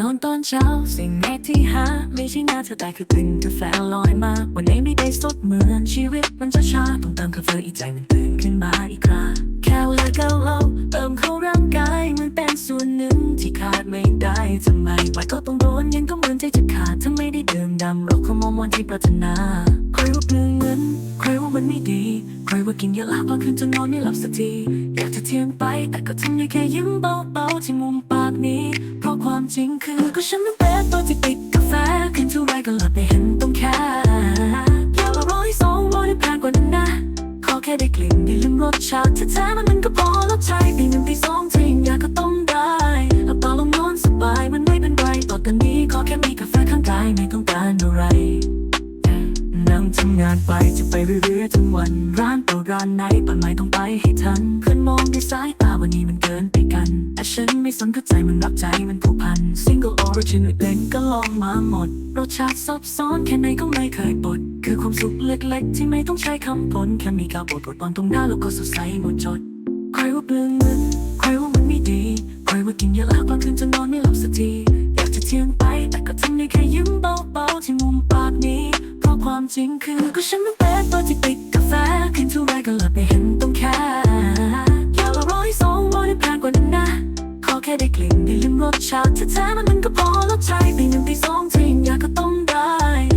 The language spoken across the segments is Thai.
ตอนเช้า สิ่งแรกที่หา ไม่ใช่หน้าเธอแต่คือกลิ่นกาแฟลอยมา วันนี้ไม่ได้สดเหมือนชีวิตมันจะช้าต้องเติมกาแฟอีกใจมันตื่นขึ้นมาอีกคราแค่เวลาเกาเหลาเติมเข้าร่างกายมันเป็นส่วนหนึ่งที่ขาดไม่ได้ทำไมไหวก็ต้องโดนยังก็เหมือนใจจะขาดถ้าไม่ได้ดื่มดำเราคงมองวันที่ปรารถนาใครว่าเปลืองเงินใครว่ามันไม่ดี ว่ากินเยอะแล้วพอคืนจนนอนไม่หลับสักที อยากจะเทียงไป แต่ก็ทำได้แค่ยิ้มเบาๆที่มุมปากนี้ เพราะความจริงคือก็ฉันนั้นเป็นตัวที่ติดกาแฟกินเท่าไรก็หลับไม่เห็นต้องแค่อยากเอาร้อยสองร้อยได้แพงกว่านั้นนะ ขอแค่ได้กลิ่นได้ลืมรสชาติแท้ๆมันมันก็พอแล้วใจตีหนึ่งตีสองที่อยากก็ต้องได้เอาตาลงนอนสบายมันไม่เป็นไรต่อแต่นี้ขอแค่มีกาแฟข้างกายไม่ต้องการอะไรนั่งทำงานไปจะไปเรื่อยๆทั้งวันร้าน ร้านไหนปันไม่ต้องไปให้ทันเพื่อนมองด้วยสายตาวันนี้มันเกินไปกันแต่ฉันไม่สนก็ใจมันรับใจมันผูกพัน Single origin อื่นเป็นก็ลองมาหมดรสชาติซับซ้อนแค่ไหนก็ไม่เคยปดคือความสุขเล็กๆ ที่ไม่ต้องใช้คำพนแค่มีกาวบดบดบอลตรงหน้าแล้วก็สดใสหมดจดใครว่าเปลืองเงินใครว่ามันไม่ดีใครว่ากินเยอะแล้วกลางคืนจะนอนไม่หลับสักทีอยากจะเที่ยงไปแต่ก็ทำได้แค่ยิ้มเบาๆที่มุมปากนี้ เพราะความจริงคือก็ฉันมันเป็นตัวที่ติดกา แฟกินเท่าไรก็หลับไม่เห็นต้องแค่อยากเอาร้อยสองร้อยได้แพงกว่านั้นนะ ขอแค่ได้กลิ่นได้ลืมรสชาติแท้ๆมันมันก็พอแล้วใจตีหนึ่งตีสองทีอยากก็ต้องได้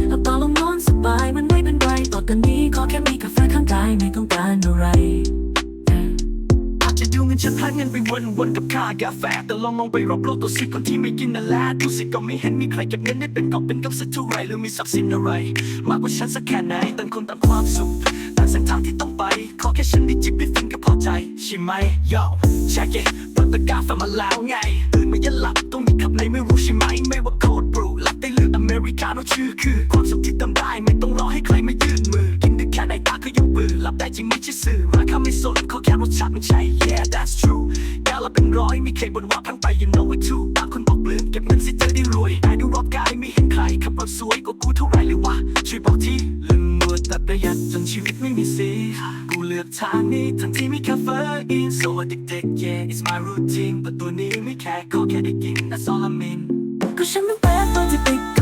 เอาตาลงนอนสบายมันไม่เป็นไรต่อกันนี้ขอแค่มีกาแฟข้างกายไม่ต้องการอะไรอาจจะดูเงินฉันพลาดเงินไปวนวนๆกับค่ากาแฟ แต่ลองมองไปรอบโลกตัวสิคนที่ไม่กินนั่นแหละดูสิก็ไม่เห็นมีใครเก็บเงินได้เป็นกอบเป็นกำสักเท่าไรหรือมีทรัพย์สินอะไร มากกว่าฉันสักแค่ไหนต่างคนต่างความสุข ต่างเส้นทางที่ต้องไป ขอแค่ฉันได้จิบได้ฟินก็พอใจ ใช่ไหม yo check it เปิดตะกาแฟมาแล้วไงตื่นมายันหลับต้องมีขับในไม่รู้ใช่ไหม ไม่ว่าโคตรบรูรับได้เลือกอเมริกาโน่ชื่อคือ ความสุขที่เติมได้ไม่ต้องรอให้ใครมายื่นมือ กินได้แค่ไหนตาก็ยังปืนรับได้จริงไม่ใช่สื่อราคาไม่สนขอแค่รสชาติมันใช่ yeah that's true แก้วละเป็นร้อยม่เคยบนว่าพังไป you know it too ตาคนบอกเปลืองเก็บเงินสิเจอได้รวยแต่ดูรอบกายไม่เห็นใครขับรถสวยก ชีวิตไม่มีสีกูเลือกทางนี้ทั้งที่มีคาเฟอีน so addicted yeah it's my routine แต่ตัวนี้ไม่แค่ขอแค่ได้กิน that's all I mean ก็ฉันมันเป็นตัวที่ติด